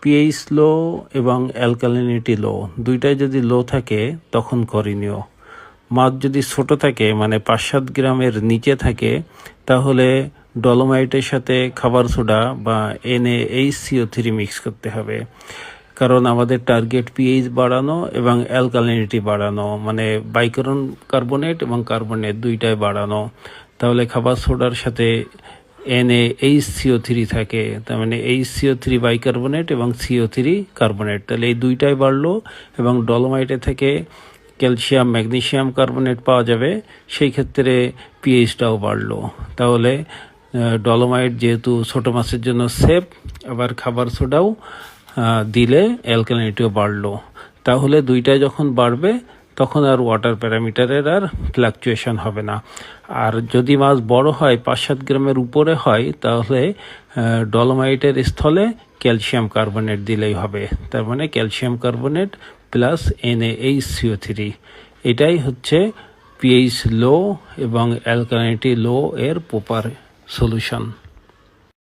PH লো এবং alkalinity লো দুইটাই যদি লো থাকে, তখন করণীয় মাছ যদি ছোট থাকে মানে পাঁচ সাত গ্রামের নিচে থাকে, তাহলে ডলোমাইটের সাথে খাবার সোডা বা NA H CO three mix করতে হবে। কারণ আমাদের টার্গেট পিএইচ বাড়ানো এবং অ্যালকালিনিটি বাড়ানো মানে বাইকরন কার্বনেট এবং কার্বনেট দুইটাই বাড়ানো। তাহলে খাবার সোডার সাথে এনএ এইচ সিও থ্রি থাকে, তার মানে এইচ সিও থ্রি বাইকার্বনেট এবং সিও থ্রি কার্বনেট তাহলে এই দুইটাই বাড়লো এবং ডলোমাইটে থেকে ক্যালসিয়াম ম্যাগনেশিয়াম কার্বনেট পাওয়া যাবে, সেই ক্ষেত্রে পিএইচটাও বাড়লো। তাহলে ডলোমাইট যেহেতু ছোট মাছের জন্য সেফ আবার খাবার সোডাও দিলে অ্যালকালিনিটিও বাড়লো। তাহলে দুইটাই যখন বাড়বে তখন আর ওয়াটার প্যারামিটারের আর ফ্ল্যাকচুয়েশন হবে না। আর যদি মাছ বড় হয় পাঁচ সাত গ্রামের উপরে হয়, তাহলে ডলোমাইটের স্থলে ক্যালসিয়াম কার্বনেট দিলেই হবে। তার মানে calcium carbonate plus NH CO three এটাই হচ্ছে পিএইচ লো এবং অ্যালকালিনিটি লো এর প্রপার সলিউশন